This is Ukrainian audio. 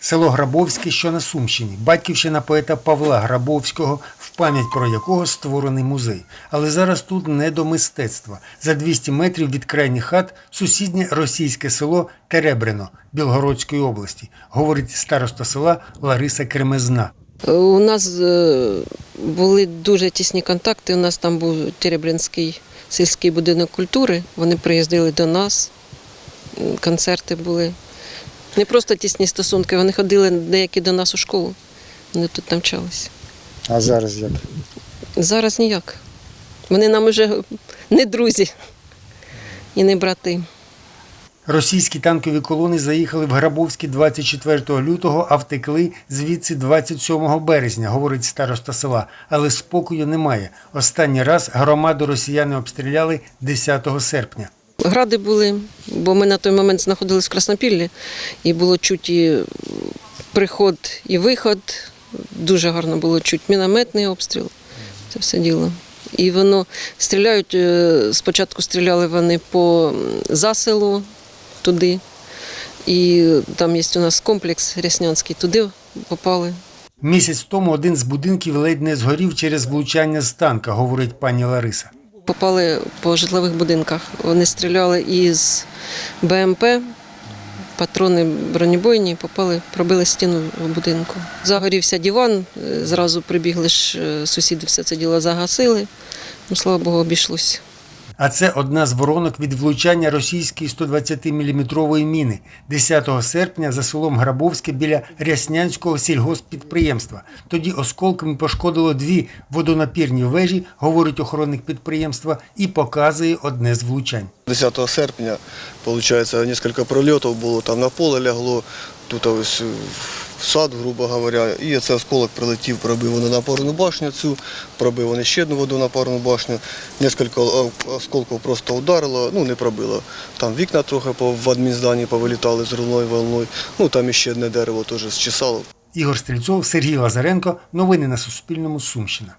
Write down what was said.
Село Грабовське, що на Сумщині, батьківщина поета Павла Грабовського, в пам'ять про якого створений музей. Але зараз тут не до мистецтва. За 200 метрів від крайніх хат сусіднє російське село Теребрино Білгородської області, говорить староста села Лариса Кремезна. У нас е, були дуже тісні контакти. У нас там був Теребрянський сільський будинок культури. Вони приїздили до нас, концерти були. Не просто тісні стосунки, вони ходили деякі до нас у школу. Вони тут навчалися. А зараз як? Зараз ніяк. Вони нам вже не друзі і не брати. Російські танкові колони заїхали в Грабовське 24 лютого, а втекли звідси 27 березня, говорить староста села. Але спокою немає. Останній раз громаду росіяни обстріляли 10 серпня. Гради були, бо ми на той момент знаходились в Краснопіллі, і було чуть приход і виход. Дуже гарно було чуть мінометний обстріл. Це все діло. І воно стріляють. е, Спочатку стріляли вони по заселу туди. І там є у нас комплекс Ряснянський, туди попали. Місяць тому один з будинків ледь не згорів через влучання з танка, говорить пані Лариса. Попали по житлових будинках. Вони стріляли із БМП, патрони бронебойні, попали, пробили стіну в будинку. Загорівся диван, зразу прибігли ж е, сусіди, все це діло загасили. Ну, слава Богу, обійшлося. А це одна з воронок від влучання російської 120-мм міни 10 серпня за селом Грабовське біля Ряснянського сільгосппідприємства. Тоді осколками пошкодило дві водонапірні вежі, говорить охоронник підприємства, і показує одне з влучань. 10 серпня, получается, несколько прольотів було, там на поле лягло, тут ось в сад, грубо говоря, і цей осколок прилетів, пробив вони напорну башню цю, пробив вони ще одну воду напорну башню, несколько осколків просто ударило, ну не пробило. Там вікна трохи в адмінзданні повилітали з рулною волною, ну там іще одне дерево теж зчесало. Ігор Стрільцов, Сергій Лазаренко. Новини на Суспільному. Сумщина.